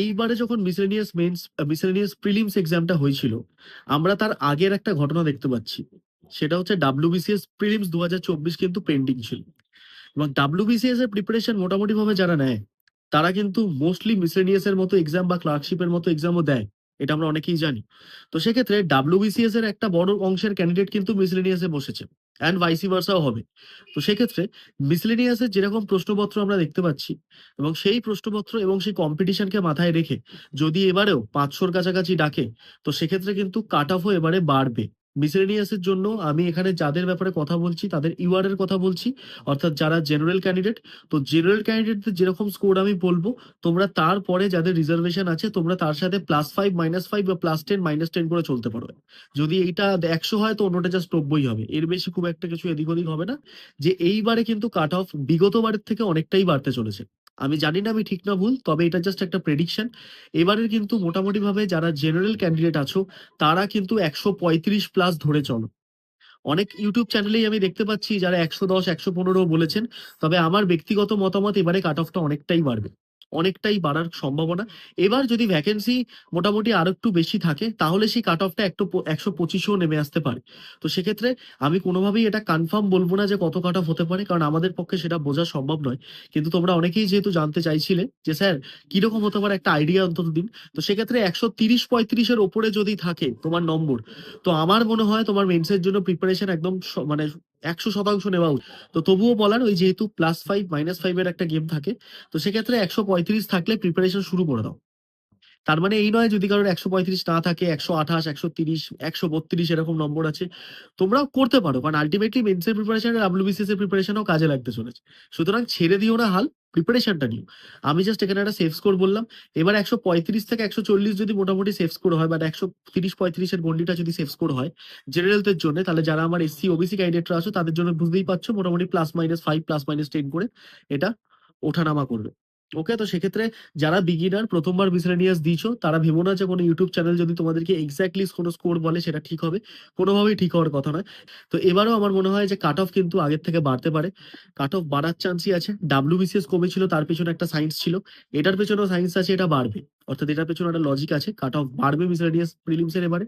এইবারে যখন miscellaneous means miscellaneous prelims এক্সামটা হয়েছিল, আমরা তার আগের একটা ঘটনা দেখতে পাচ্ছি। সেটা হচ্ছে ডাব্লিউবিসিএস প্রিলিমস দুহাজার চব্বিশ কিন্তু পেন্ডিং ছিল। এবং ডাব্লিউবিসিএস এর প্রিপারেশন মোটামুটি ভাবে যারা নেয়, তারা কিন্তু মোস্টলি মিসেলেনিয়াস এর মতো এক্সাম বা ক্লার্কশিপের মতো এক্সামও দেয়, এটা আমরা অনেকেই জানি। তো সেক্ষেত্রে ডাব্লিউবিসিএস এর একটা বড় অংশের ক্যান্ডিডেট কিন্তু মিসেলেনিয়াসে বসেছে। অ্যান্ড ভাইসি ভার্সাও হবে। তো সেক্ষেত্রে মিসলেনিয়াসের যেরকম প্রশ্নপত্র আমরা দেখতে পাচ্ছি এবং সেই প্রশ্নপত্র এবং সেই কম্পিটিশনকে মাথায় রেখে যদি এবারেও পাঁচশোর কাছাকাছি ডাকে, তো সেক্ষেত্রে কিন্তু কাট অফও এবারে বাড়বে। মিসলেনিয়াসের জন্য আমি এখানে যাদের ব্যাপারে কথা বলছি, তাদের ইউআর এর কথা বলছি, অর্থাৎ যারা জেনারেল ক্যান্ডিডেট তো জেনারেল ক্যান্ডিডেটদের যেরকম স্কোর আমি বলব, তোমরা তারপরে যাদের রিজার্ভেশন আছে, তোমরা তার সাথে প্লাস ফাইভ মাইনাস ফাইভ বা প্লাস টেন মাইনাস টেন করে চলতে পারবে যদি এইটা একশো হয়, তো অন্যটা জাস্ট নব্বই হবে। এর বেশি খুব একটা কিছু এদিক ওদিক হবে না। যে এইবারে কিন্তু কাট অফ বিগতবারের থেকে অনেকটাই বাড়তে চলেছে। আমি জানি না, আমি ঠিক না ভুল, তবে এটা জাস্ট একটা প্রেডিকশন এবারের কিন্তু মোটামুটি ভাবে যারা জেনারেল ক্যান্ডিডেট আছো, তারা কিন্তু একশো পঁয়ত্রিশ প্লাস ধরে চলো। অনেক ইউটিউব চ্যানেলেই আমি দেখতে পাচ্ছি যারা একশো দশ, একশো পনেরো বলেছেন, তবে আমার ব্যক্তিগত মতামত এবারে কাট অফটা অনেকটাই বাড়বে। অনেকটাই বাড়ার সম্ভাবনা। এবার যদি ভ্যাকেন্সি মোটামুটি আরও একটু বেশি থাকে, তাহলে সেই কাট অফটা একটু একশো পঁচিশেও নেমে আসতে পারে। তো সেক্ষেত্রে আমি কোনোভাবেই এটা কনফার্ম বলব না যে কত কাট অফ হতে পারে, কারণ আমাদের পক্ষে সেটা বোঝা সম্ভব নয়। কিন্তু তোমরা অনেকেই যেহেতু জানতে চাইছিলে যে, স্যার, কীরকম হতে পারে একটা আইডিয়া অন্তত দিন? তো সেক্ষেত্রে একশো তিরিশ পঁয়ত্রিশের ওপরে যদি থাকে তোমার নম্বর, তো আমার মনে হয় তোমার মেন্সের জন্য প্রিপারেশন একদম মানে একশো শতাংশ নেওয়া উচিত। তো তবুও বলার ওই যেহেতু প্লাস ফাইভ মাইনাস ফাইভ এর একটা গেম থাকে, তো সেক্ষেত্রে একশো পঁয়ত্রিশ থাকলে প্রিপারেশন শুরু করে দাও। তার মানে এই নয় যদি কারোর একশো পঁয়ত্রিশ না থাকে, একশো আঠাশ, একশো তিরিশ, একশো বত্রিশ এরকম নম্বর আছে, তোমরাও করতে পারো। কারণ আলটিমেটলি মেন্সের প্রিপারেশন ডাব্লিউবিসিএস এর প্রিপারেশনও কাজে লাগতে চলেছে। সুতরাং ছেড়ে দিও না হাল প্রিপারেশনটা নিও। আমি জাস্ট এখানে একটা সেফ স্কোর বললাম। এবার একশো পঁয়ত্রিশ থেকে একশো চল্লিশ যদি মোটামুটি সেফ স্কোর হয়, বা একশো তিরিশ পঁয়ত্রিশের গন্ডিটা যদি সেফ স্কোর হয় জেনারেলদের জন্য, তাহলে যারা আমার এসসি ওবিসি ক্যান্ডিডেটরা আছো, তাদের জন্য বুঝতেই পারছ, মোটামুটি plus minus five plus minus ten করে এটা ওঠানামা করবে। ওকে, তো সেক্ষেত্রে যারা বিগিনার প্রথমবার মিসলেনিয়াস দিয়েছ, তারা ভেবো না যে কোনো ইউটিউব চ্যানেল যদি তোমাদেরকে এক্স্যাক্টলি কোনো স্কোর বলে সেটা ঠিক হবে। কোনোভাবেই ঠিক হওয়ার কথা নয়। তো এবারও আমার মনে হয় যে কাট অফ কিন্তু আগের থেকে বাড়তে পারে। কাট অফ বাড়ার চান্সই আছে। ডাব্লিউবিসিএস কমেছিল, তার পেছনে একটা সায়েন্স ছিল। এটার পেছনেও সায়েন্স আছে, এটা বাড়বে। অর্থাৎ এটার পেছনে একটা লজিক আছে কাট অফ বাড়বে মিসলেনিয়াস প্রিলিমসের এবারে,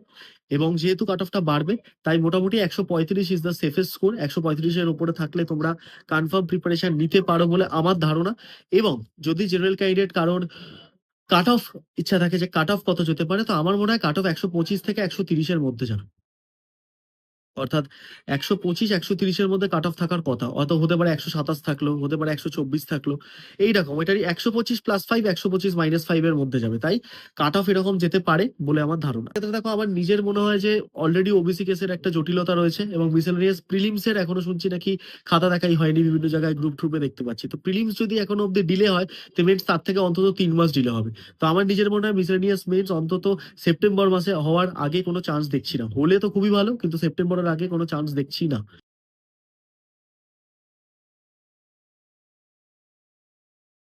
এবং যেহেতু কাট অফটা বাড়বে, তাই মোটামুটি একশো পঁয়ত্রিশ ইজ দ্য সেফেস্ট স্কোর একশো পঁয়ত্রিশের উপরে থাকলে তোমরা কনফার্ম প্রিপারেশন নিতে পারো বলে আমার ধারণা, এবং যদি জেনারেল ক্যান্ডিডেট কারোর কাট অফ ইচ্ছা থাকে যে কাট অফ কত যেতে পারে, তো আমার মনে হয় কাট অফ একশো পঁচিশ থেকে একশো তিরিশের মধ্যে যাবে অর্থাৎ একশো পঁচিশ, একশো তিরিশের মধ্যে কাট অফ থাকার কথা। অত হতে পারে একশো সাতাশ থাকল, হতে পারে একশো চব্বিশ থাকল। এইরকম, এটারই একশো পঁচিশ প্লাস ফাইভ একশো পঁচিশ মাইনাস ফাইভ এর মধ্যে যাবে। তাই কাট অফ এরকম যেতে পারে বলে আমার ধারণা। এক্ষেত্রে দেখো, আমার নিজের মনে হয় যে অলরেডি ওবিসি কেসের একটা জটিলতা রয়েছে এবং মিসেলারিয়াস প্রিলিমস এর এখনও শুনছি নাকি খাতা দেখাই হয়নি, বিভিন্ন জায়গায় গ্রুপ ট্রুপে দেখতে পাচ্ছি। তো প্রিলিমস যদি এখনও অব্দি ডিলে হয়, তো মেন্স তার থেকে অন্তত তিন মাস ডিলে হবে। তো আমার নিজের মনে হয় মিসেলারিয়াস মেন্স অন্তত সেপ্টেম্বর মাসে হওয়ার আগে কোনো চান্স দেখছি না। হলে তো খুবই ভালো, কিন্তু আগে কোনো চান্স দেখছি না।